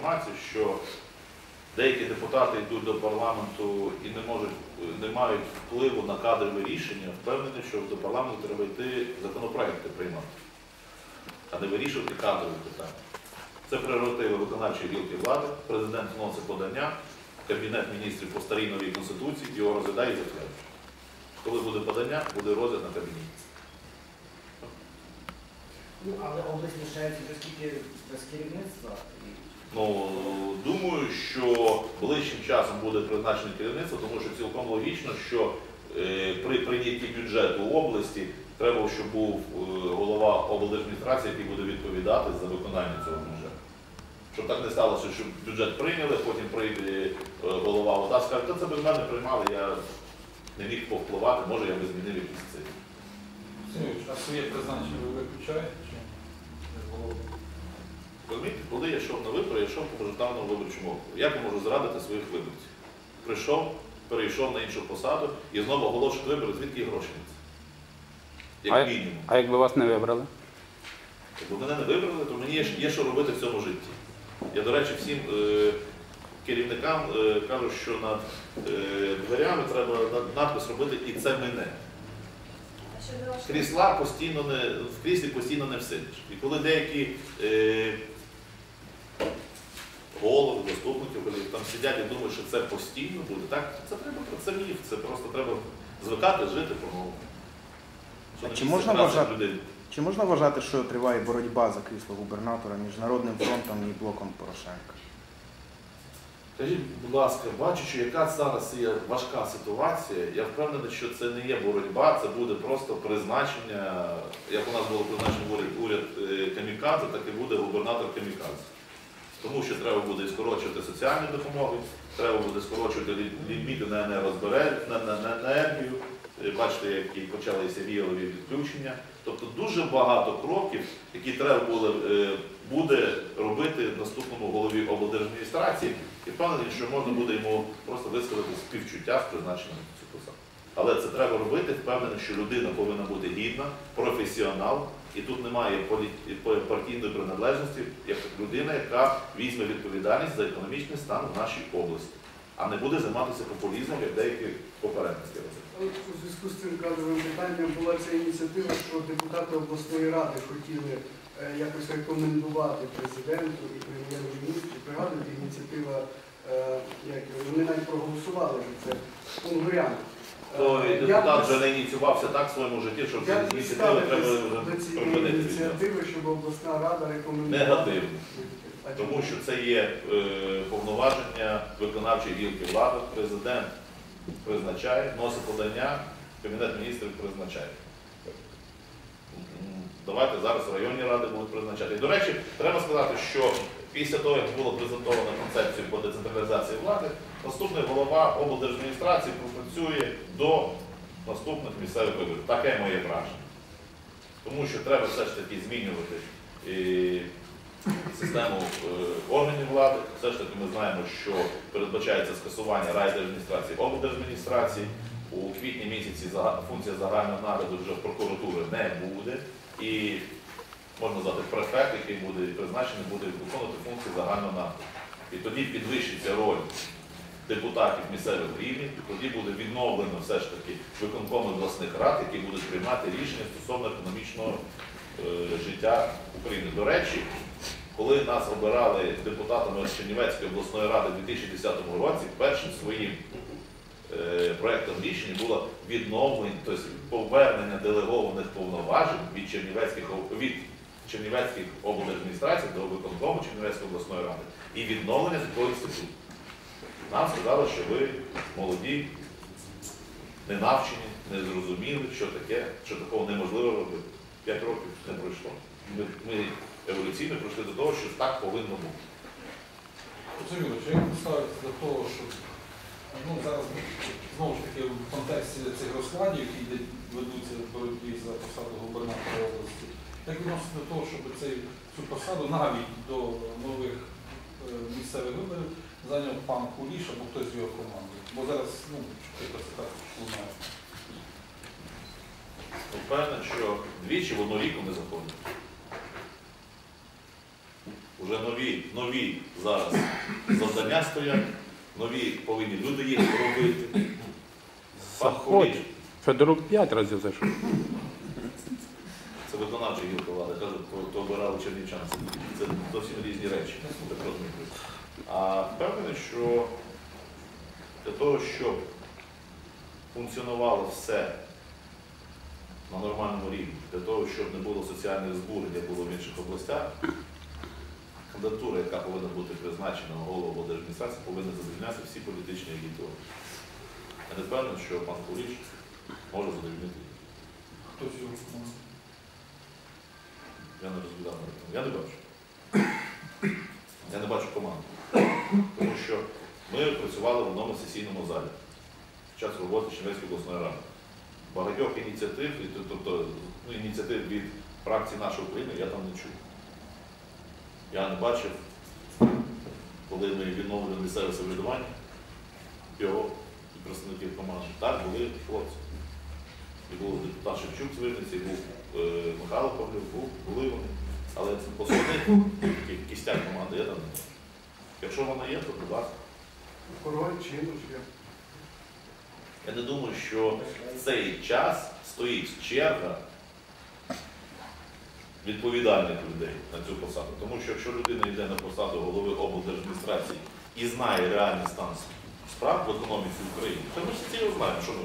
інформацію, що деякі депутати йдуть до парламенту і не можуть, не мають впливу на кадрове рішення, впевнений, що до парламенту треба йти законопроекти приймати, а не вирішувати кадрові питання. Це прерогатива виконавчої гілки влади, президент вносить подання, Кабінет міністрів по старій новій конституції його розглядає і затверджує. Коли буде подання, буде розгляд на кабінеті. Ну, але область лишається без керівництва. Ну, думаю, що ближчим часом буде призначене керівництво, тому що цілком логічно, що е, при прийнятті бюджету області треба, щоб був е, голова облдержадміністрації, який буде відповідати за виконання цього бюджету. Щоб так не сталося, що бюджет прийняли, потім прийде е, голова ОДА, скаже, та це без мене приймали, я не міг повпливати, може я би змінив якісь цифри. А своє призначення ви виключаєте? Розумієте, коли я йшов на вибори, я йшов по мажоритарному виборчому округу. Як я можу зрадити своїх виборців? Прийшов, перейшов на іншу посаду і знову оголошую вибори, звідки гроші на це? А- мінімум. А якби вас не вибрали? Якби мене не вибрали, то мені є, є що робити в цьому житті. Я, до речі, всім е, керівникам е, кажу, що над е, дверями треба надпис робити і це мене. Крісла постійно не в кріслі постійно не всидиш. І коли деякі е, голови, заступники, коли там сидять і думають, що це постійно буде, так це треба це міф, це просто треба звикати жити по-новому. А чи можна вважати- Чи можна вважати, що триває боротьба за крісло губернатора між Народним фронтом і блоком Порошенка? Скажіть, будь ласка, бачучи, яка зараз є важка ситуація, я впевнений, що це не є боротьба, це буде просто призначення, як у нас було призначено уряд, уряд е, камікадзе, так і буде губернатор камікадзе. Тому що треба буде скорочувати соціальну допомогу, треба буде скорочувати ліміти на енергію. Бачите, які почалися віялові відключення. Тобто дуже багато кроків, які треба е, буде робити наступному голові облдержадміністрації, і впевнений, що можна буде йому просто висказати співчуття з призначенням цю посаду. Але це треба робити, впевнений, що людина повинна бути гідна, професіонал, і тут немає партійної приналежності, як людина, яка візьме відповідальність за економічний стан в нашій області, а не буде займатися популізмом, як деякі попередниці робили. У зв'язку з цим кадровим питанням була ця ініціатива, що депутати обласної ради хотіли е, якось рекомендувати президенту і прем'єр-міністру. Пригадуєте, ініціатива, е, як вони навіть проголосували за це. Унгурян. Той Е, депутат вже не ініціювався так в своєму житті, щоб ви ініціативи треба вже до цієї припинити. відносно. ініціативи, щоб обласна рада рекомендувала? Негативно. А чому? Тому що це є е, повноваження виконавчої гілки влади, президент призначає, носить подання, Кабінет міністрів призначає. М, Давайте зараз районні ради будуть призначати. І, до речі, треба сказати, що після того, як було презентовано концепцію по децентралізації влади, наступний голова облдержадміністрації пропрацює до наступних місцевих виборів. Таке моє враження. Тому що треба все ж таки змінювати е, систему е, органів влади. Все ж таки ми знаємо, що передбачається скасування райдержадміністрації, облдержадміністрації. У квітні місяці функція загального нагляду вже прокуратури не буде. І можна сказати, префект, який буде призначений, буде виконувати функції загального нагляду. І тоді підвищиться роль депутатів місцевих рівнів, і тоді буде відновлено все ж таки виконкоми обласних рад, які будуть приймати рішення стосовно економічного е, життя України. До речі, коли нас обирали депутатами Чернівецької обласної ради у 2010 році, першим своїм е, проектом рішення було відновлення, тобто повернення делегованих повноважень від Чернівецьких від Чернівецьких облдержадміністрацій до виконкому Чернівецької обласної ради і відновлення такого інституту. Нам сказали, що ви молоді, не навчені, не зрозуміли, що таке, що такого неможливо робити. П'ять років не пройшло. Ми, ми еволюційно прийшли до того, що так повинно бути. Сергійович, як ви до того, що ну, зараз знову ж таки в контексті цих розкладів, які ведуться боротьбі за посаду губернатора області, як відноситься до того, щоб цей, цю посаду навіть до нових е, місцевих виборів зайняв пан Куліш або хтось з його команди? Бо зараз, ну, якось це так лунає. Впевнений, що двічі в одну ріку не заходить. Вже нові, нові зараз завдання стоять, нові повинні люди їх робити. Заходь. Федорук п'ять разів зайшов. Виконавча гілка влади, каже, то, обирали чернівчанці. Це зовсім різні речі. Так розумієте. А впевнений, що для того, щоб функціонувало все на нормальному рівні, для того, щоб не було соціальних збурень, як було в інших областях, кандидатура, яка повинна бути призначена на голову облдержадміністрації, повинна задовільняти всі політичні агітори. Я не впевнений, що пан Куліч може задовільнити їх. Хто цього? Я не розглядав. Я не бачу. Я не бачу команди. Тому що ми працювали в одному сесійному залі під час роботи Чернівецької обласної ради. Багатьох ініціатив, тобто ну, ініціатив від фракції нашої України я там не чув. Я не бачив, коли ми відновлювали місцеве самоврядування, його і представників команди. Так, були хлопці. І був депутат Шевчук з Вижниці, був е, Михайло Павлюк, був, були вони. Але це посадник, такий кістяк команди, я там. Якщо вона є, то будь ласка. Король чинуш є. Я не думаю, що в цей час стоїть черга відповідальних людей на цю посаду. Тому що якщо людина йде на посаду голови облдержадміністрації і знає реальний стан справ в економіці України, то ми всі його знаємо, що ми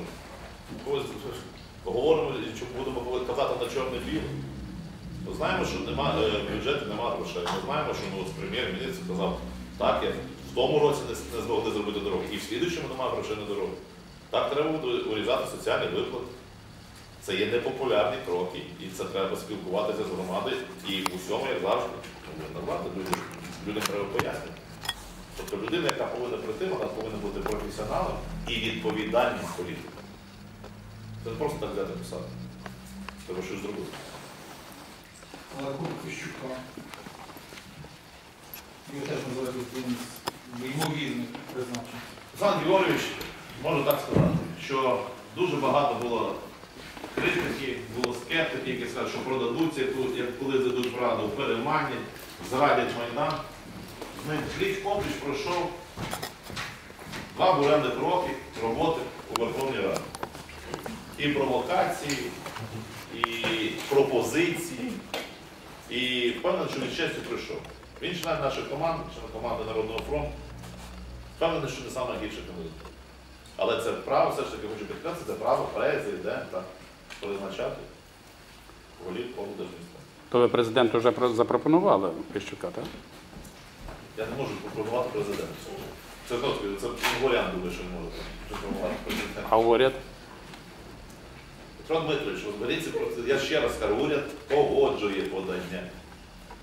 говоримо, що будемо казати на чорне-біле. Ми знаємо, що нема, е, в бюджеті немає грошей. Ми знаємо, що ну, прем'єр-міністр сказав, так, я в тому році не, змогли зробити дороги, і в слідчому немає грошей на дороги. Так треба буде урізати соціальні виплати. Це є непопулярні кроки, і це треба спілкуватися з громадою і усьому, як завжди, повинна влада, людям, людям треба пояснити. Тобто людина, яка повинна прийти, вона повинна бути професіоналом і відповідальним політиком. Це не просто так взяти посаду. Треба щось зробити. Рахунок Фещука. Його теж називають одним з ймовірних призначень. Олександр Георгійович, можу так сказати, що дуже багато було критики, було скептиків, які сказали, що продадуться, яку- як коли зайдуть в раду, переманять, зрадять Майдан. Ми пліч попліч пройшов два буремних роки роботи у Верховній Раді. І провокації, і пропозиції, і впевнений, що він з честю пройшов. Він член нашої команди, член команди Народного фронту. Впевнений, що не саме гірше кандидат. Але це право, все ж таки хочу підкреслити, це право президента призначати голів облдержміністрації. То ви президенту вже запропонували Піщука, так? Я не можу пропонувати президенту. Це точно, це Горян думає, що може пропонувати президента. А уряд? Петро Дмитрович, розберіться про це. Я ще раз кажу, уряд погоджує подання.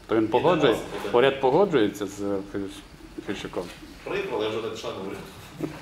То він погоджує? Уряд погоджується з Фіщуком? Прикро, але я вже не член уряду.